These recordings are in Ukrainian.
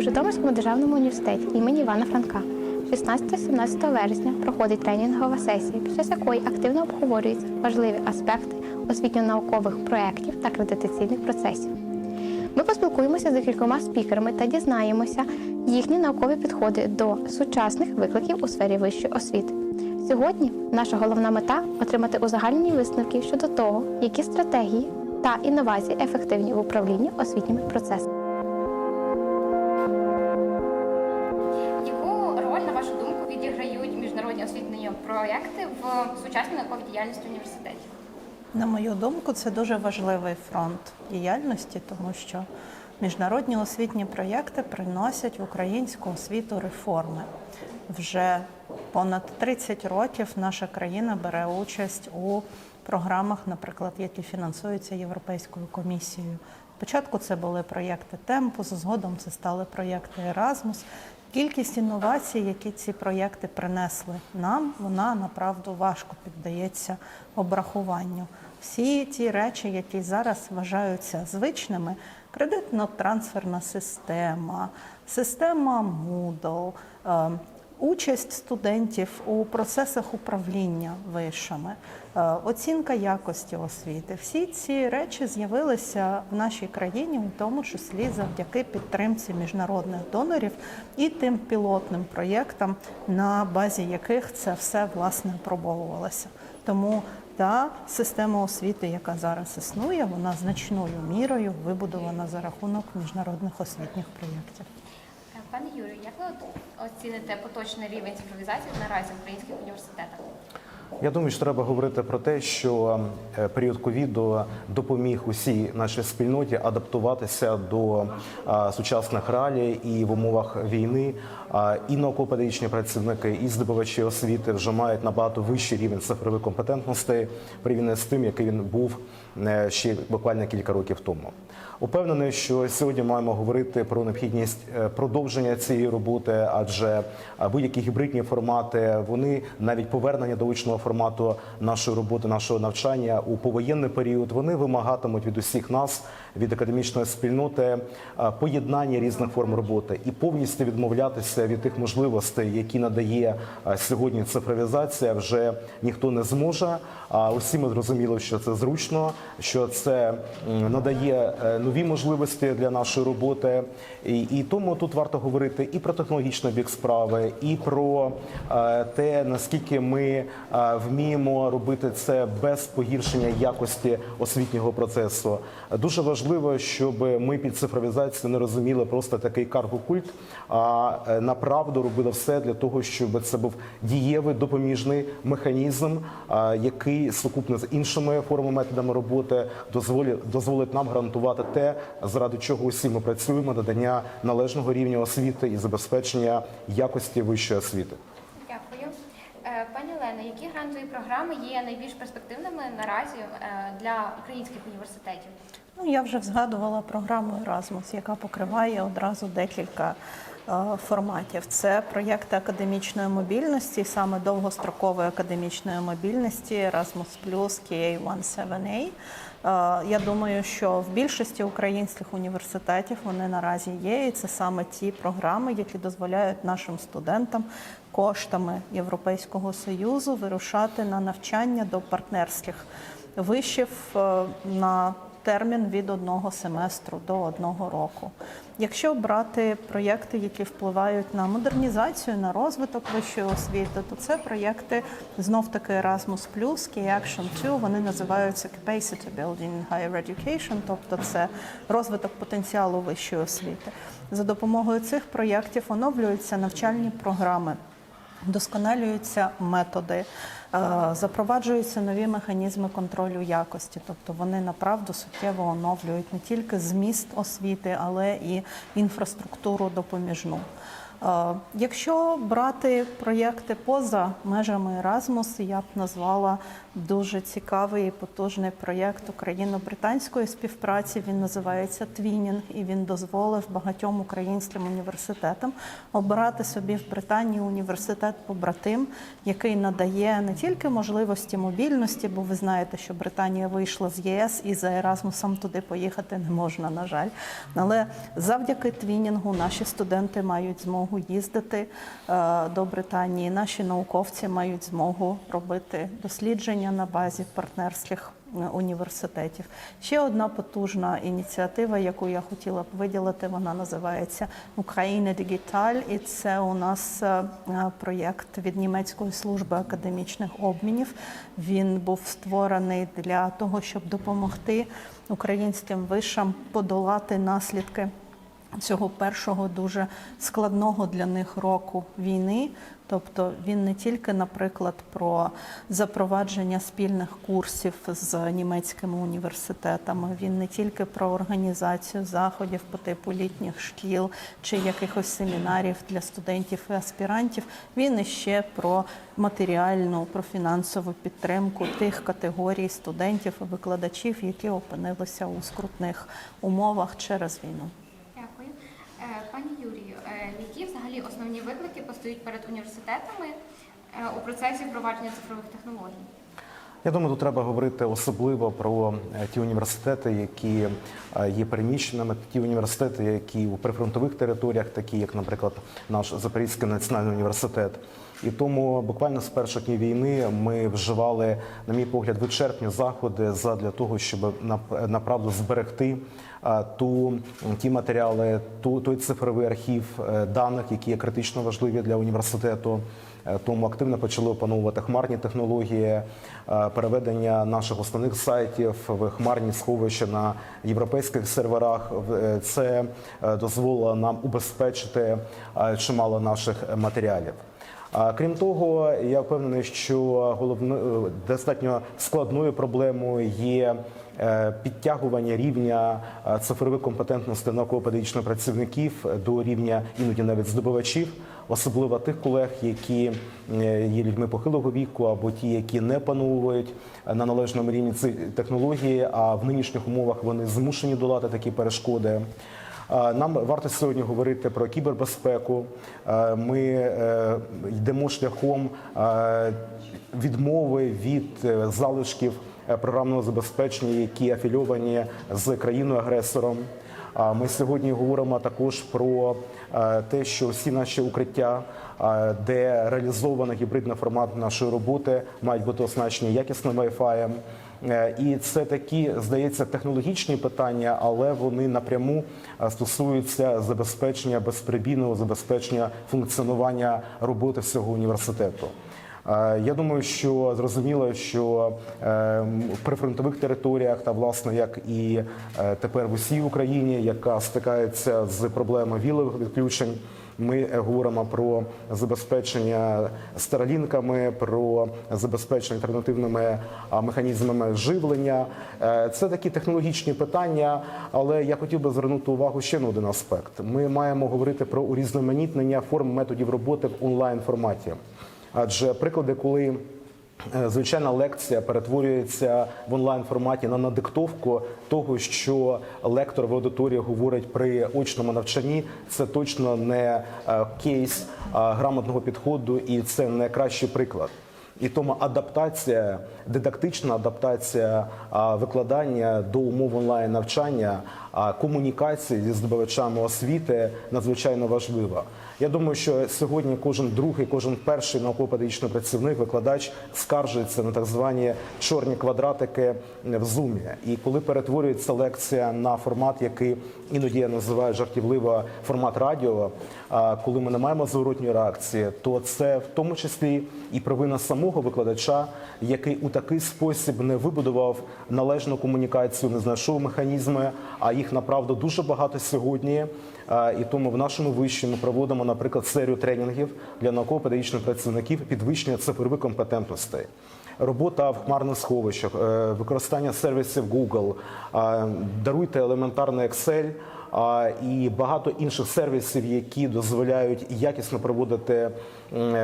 У Житомирському державному університеті імені Івана Франка 16-17 вересня проходить тренінгова сесія, під час якої активно обговорюються важливі аспекти освітньо-наукових проєктів та акредитаційних процесів. Ми поспілкуємося з декількома спікерами та дізнаємося їхні наукові підходи до сучасних викликів у сфері вищої освіти. Сьогодні наша головна мета отримати узагальнені висновки щодо того, які стратегії та інновації ефективні в управлінні освітніми процесами. Проекти в сучасній науковій діяльності університетів? На мою думку, це дуже важливий фронт діяльності, тому що міжнародні освітні проєкти приносять в українську освіту реформи. Вже понад 30 років наша країна бере участь у програмах, наприклад, які фінансуються Європейською комісією. Спочатку це були проєкти Темпус, згодом це стали проєкти Еразмус. Кількість інновацій, які ці проєкти принесли нам, вона направду важко піддається обрахуванню. Всі ті речі, які зараз вважаються звичними, кредитно-трансферна система, система Moodle, е, участь студентів у процесах управління вишами, е, оцінка якості освіти. Всі ці речі з'явилися в нашій країні, у тому числі завдяки підтримці міжнародних донорів і тим пілотним проєктам, на базі яких це все власне пробовувалося. Тому та система освіти, яка зараз існує, вона значною мірою вибудована за рахунок міжнародних освітніх проєктів. Е, Пане Юрію, як ви оціните поточний рівень цифровізації наразі в українських університетах? Я думаю, що треба говорити про те, що е, період ковіду допоміг усій нашій спільноті адаптуватися до сучасних реалій і в умовах війни. І науково-педагогічні працівники, і здобувачі освіти вже мають набагато вищий рівень цифрових компетентностей порівняно з тим, який він був е, ще буквально кілька років тому. Упевнений, що сьогодні маємо говорити про необхідність е, продовження цієї роботи, адже е, будь-які гібридні формати, вони навіть повернення до очного формату нашої роботи, нашого навчання у повоєнний період, вони вимагатимуть від усіх нас, від академічної спільноти, е, поєднання різних форм роботи і повністю відмовлятися від тих можливостей, які надає е, сьогодні цифровізація, вже ніхто не зможе. А усі ми зрозуміли, що це зручно, що це надає е, нові можливості для нашої роботи. І, і тому тут варто говорити і про технологічний бік справи, і про те, наскільки ми вміємо робити це без погіршення якості освітнього процесу. Дуже важливо, щоб ми під цифровізацією не розуміли просто такий карго-культ, а е, направду робили все для того, щоб це був дієвий допоміжний механізм, який сукупно з іншими формами методами роботи дозволить, дозволить нам гарантувати те, заради чого усі ми працюємо, надання належного рівня освіти і забезпечення якості вищої освіти. Дякую. Е, Пані Олено, які грантові програми є найбільш перспективними наразі е, для українських університетів? Ну, я вже згадувала програму Erasmus, яка покриває одразу декілька е, форматів. Це проєкти академічної мобільності, саме довгострокової академічної мобільності Erasmus+, KA17A. Е, Я думаю, що в більшості українських університетів вони наразі є, і це саме ті програми, які дозволяють нашим студентам коштами Європейського союзу вирушати на навчання до партнерських вишів е, на термін від одного семестру до одного року. Якщо брати проєкти, які впливають на модернізацію, на розвиток вищої освіти, то це проєкти знов таки Erasmus+, Key Action 2, вони називаються Capacity Building in Higher Education, тобто це розвиток потенціалу вищої освіти. За допомогою цих проєктів оновлюються навчальні програми. Вдосконалюються методи, запроваджуються нові механізми контролю якості, тобто вони направду суттєво оновлюють не тільки зміст освіти, але і інфраструктуру допоміжну. Е, Якщо брати проєкти поза межами Erasmus, я б назвала дуже цікавий і потужний проєкт україно-британської співпраці. Він називається Твінінг, і він дозволив багатьом українським університетам обирати собі в Британії університет побратим, який надає не тільки можливості мобільності, бо ви знаєте, що Британія вийшла з ЄС і за Еразмусом туди поїхати не можна, на жаль. Але завдяки твінінгу наші студенти мають змогу їздити е, до Британії. Наші науковці мають змогу робити дослідження на базі партнерських е, університетів. Ще одна потужна ініціатива, яку я хотіла б виділити, вона називається Україна Дигіталь, і це у нас е, е, проєкт від німецької служби академічних обмінів. Він був створений для того, щоб допомогти українським вишам подолати наслідки цього першого дуже складного для них року війни. Тобто він не тільки, наприклад, про запровадження спільних курсів з німецькими університетами, він не тільки про організацію заходів по типу літніх шкіл чи якихось семінарів для студентів і аспірантів. Він іще про матеріальну, про фінансову підтримку тих категорій студентів і викладачів, які опинилися у скрутних умовах через війну. Дякую. Е, Пані Юрію, е, які взагалі основні постають перед університетами е, у процесі впровадження цифрових технологій? Я думаю, тут треба говорити особливо про е, ті університети, які е, є переміщеними, ті університети, які у прифронтових територіях, такі як, наприклад, наш Запорізький національний університет. І тому буквально з перших днів війни ми вживали, на мій погляд, вичерпні заходи для того, щоб нап- направду зберегти е, ту ті матеріали, ту той цифровий архів даних, які є критично важливі для університету. Е, Тому активно почали опановувати хмарні технології, е, переведення наших основних сайтів в хмарні сховища на європейських серверах. Е, Це дозволило нам убезпечити чимало наших матеріалів. Крім того, я впевнений, що головною достатньо складною проблемою є підтягування рівня цифрових компетентностей науково-педагогічних працівників до рівня іноді навіть здобувачів, особливо тих колег, які е, є людьми похилого віку, або ті, які не пановують е, на належному рівні ці технології, а в нинішніх умовах вони змушені долати такі перешкоди. Е, Нам варто сьогодні говорити про кібербезпеку. Ми йдемо шляхом відмови від залишків програмного забезпечення, які афільовані з країною-агресором. А Ми сьогодні говоримо також про те, що всі наші укриття, е, де реалізована гібридна формат нашої роботи, мають бути оснащені якісним Wi-Fi. Е, І це такі, здається, технологічні питання, але вони напряму е, стосуються забезпечення безперебійного забезпечення функціонування роботи всього університету. Е, Я думаю, що зрозуміло, що е, в прифронтових територіях та власне як і е, тепер в усій Україні, яка стикається з проблемою вілових відключень. Ми говоримо про забезпечення старолінками, про забезпечення альтернативними механізмами живлення. Це такі технологічні питання, але я хотів би звернути увагу ще на один аспект. Ми маємо говорити про урізноманітнення форм методів роботи в онлайн форматі. Адже приклади, коли е, звичайна лекція перетворюється в онлайн форматі на надиктовку того, що лектор в аудиторії говорить при очному навчанні, це точно не е, кейс грамотного підходу, і це не кращий приклад. І тому адаптація, дидактична адаптація викладання до умов онлайн навчання, комунікації зі здобувачами освіти надзвичайно важлива. Я думаю, що сьогодні кожен другий, кожен перший науково-педагогічний працівник, викладач скаржується на так звані чорні квадратики в зумі. І коли перетворюється лекція на формат, який іноді я називаю жартівливо формат радіо, коли ми не маємо зворотньої реакції, то це в тому числі і провина самого викладача, який у такий спосіб не вибудував належну комунікацію, не знайшов механізми, а їх направду дуже багато сьогодні. І тому в нашому виші ми проводимо, наприклад, серію тренінгів для науково-педагогічних працівників підвищення цифрових компетентностей. робота в хмарних сховищах, е, використання сервісів Google, е, даруйте елементарний Excel. І багато інших сервісів, які дозволяють якісно проводити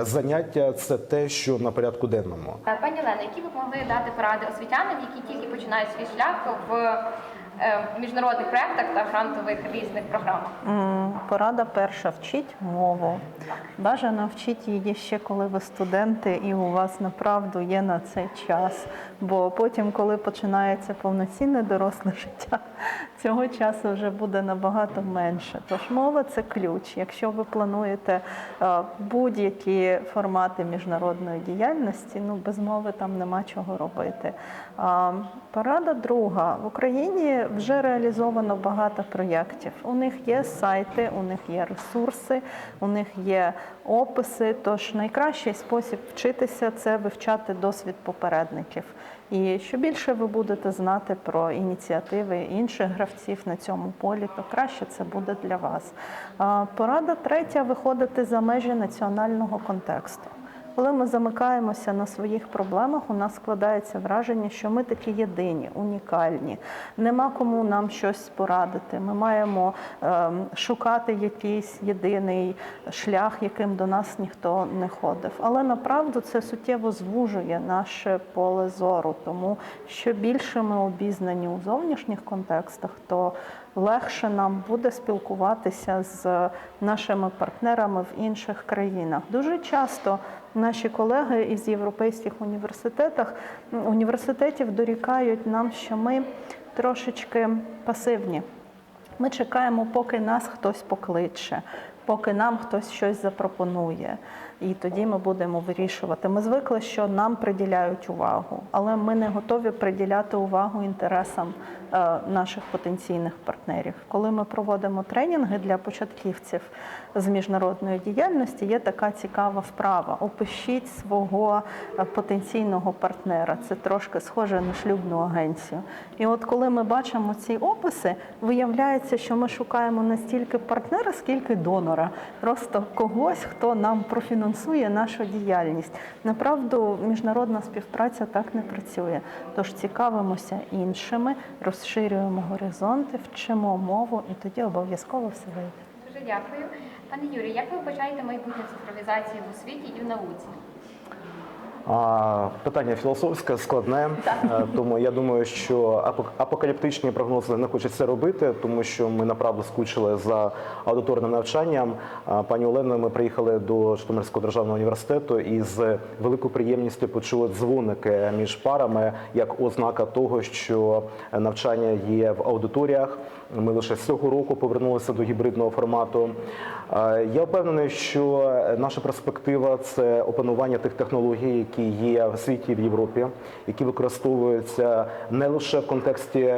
заняття, це те, що на порядку денному. Е, Пані Олено, які ви могли дати поради освітянам, які тільки починають свій шлях в е, міжнародних проєктах та грантових різних програмах? Порада перша вчіть мову. Бажано вчіть її ще коли ви студенти, і у вас направду є на це час. Бо потім, коли починається повноцінне доросле життя, цього часу вже буде набагато менше. Тож мова це ключ. Якщо ви плануєте е, будь-які формати міжнародної діяльності, ну без мови там нема чого робити. Порада друга в Україні вже реалізовано багато проєктів. У них є сайти, у них є ресурси, у них є описи. Тож найкращий спосіб вчитися це вивчати досвід попередників. І що більше ви будете знати про ініціативи інших гравців на цьому полі, то краще це буде для вас. Порада третя виходити за межі національного контексту. Коли ми замикаємося на своїх проблемах, у нас складається враження, що ми такі єдині, унікальні. Нема кому нам щось порадити. Ми маємо ем, шукати якийсь єдиний шлях, яким до нас ніхто не ходив. Але направду це суттєво звужує наше поле зору. Тому що більше ми обізнані у зовнішніх контекстах, то легше нам буде спілкуватися з нашими партнерами в інших країнах. Дуже часто наші колеги із європейських університетах університетів дорікають нам, що ми трошечки пасивні. Ми чекаємо, поки нас хтось покличе, поки нам хтось щось запропонує. І тоді ми будемо вирішувати. Ми звикли, що нам приділяють увагу, але ми не готові приділяти увагу інтересам е, наших потенційних партнерів. Коли ми проводимо тренінги для початківців з міжнародної діяльності, є така цікава вправа. Опишіть свого е, потенційного партнера. Це трошки схоже на шлюбну агенцію. І от коли ми бачимо ці описи, виявляється, що ми шукаємо не стільки партнера, скільки донора, просто когось, хто нам профінансує нашу діяльність. Направду, міжнародна співпраця так не працює. Тож цікавимося іншими, розширюємо горизонти, вчимо мову, і тоді обов'язково все вийде. Дуже дякую. Пане Юрій. як ви вбачаєте майбутнє цифровізації в освіті і в науці? Питання філософське, складне, Е, тому я думаю, що апок- апокаліптичні прогнози не хочеться робити, тому що ми направду скучили за аудиторним навчанням. Пані Олено, ми приїхали до Житомирського державного університету і з великою приємністю почули дзвоники між парами як ознака того, що навчання є в аудиторіях. Ми лише цього року повернулися до гібридного формату. Е, Я впевнений, що наша перспектива це опанування тих технологій, які є в світі в Європі, які використовуються не лише в контексті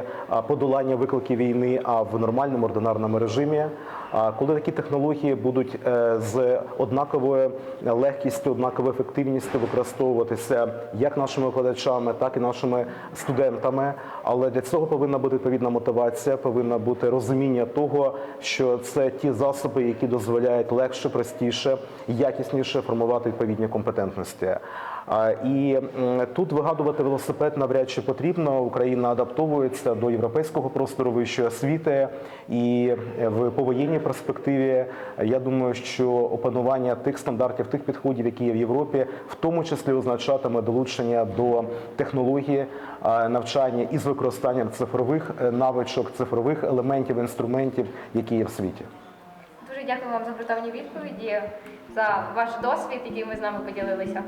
подолання викликів війни, а в нормальному ординарному режимі. Коли такі технології будуть е, з однаковою легкістю, однаковою ефективністю використовуватися як нашими викладачами, так і нашими студентами. Але для цього повинна бути відповідна мотивація, повинна бути розуміння того, що це ті засоби, які дозволяють легше, простіше, якісніше формувати відповідні компетентності. І тут вигадувати велосипед навряд чи потрібно. Україна адаптовується до європейського простору вищої освіти, і е, в повоєнній перспективі е, я думаю, що опанування тих стандартів, тих підходів, які є в Європі, в тому числі означатиме долучення до технології е, навчання із використанням цифрових навичок, цифрових елементів, інструментів, які є в світі. Дуже дякую вам за ґрунтовні відповіді, за ваш досвід, який ви з нами поділилися.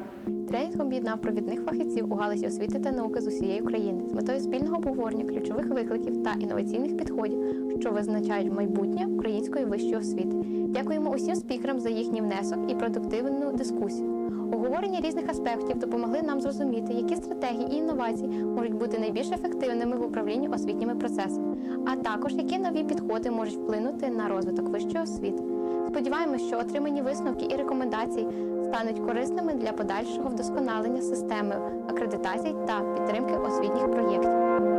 Тренінг об'єднав провідних фахівців у галузі освіти та науки з усієї України з метою спільного обговорення ключових викликів та інноваційних підходів, що визначають майбутнє української вищої освіти. Дякуємо усім спікерам за їхній внесок і продуктивну дискусію. Обговорення різних аспектів допомогли нам зрозуміти, які стратегії і інновації можуть бути найбільш ефективними в управлінні освітніми процесами, а також які нові підходи можуть вплинути на розвиток вищої освіти. Сподіваємось, що отримані висновки і рекомендації стануть корисними для подальшого вдосконалення системи акредитацій та підтримки освітніх проєктів.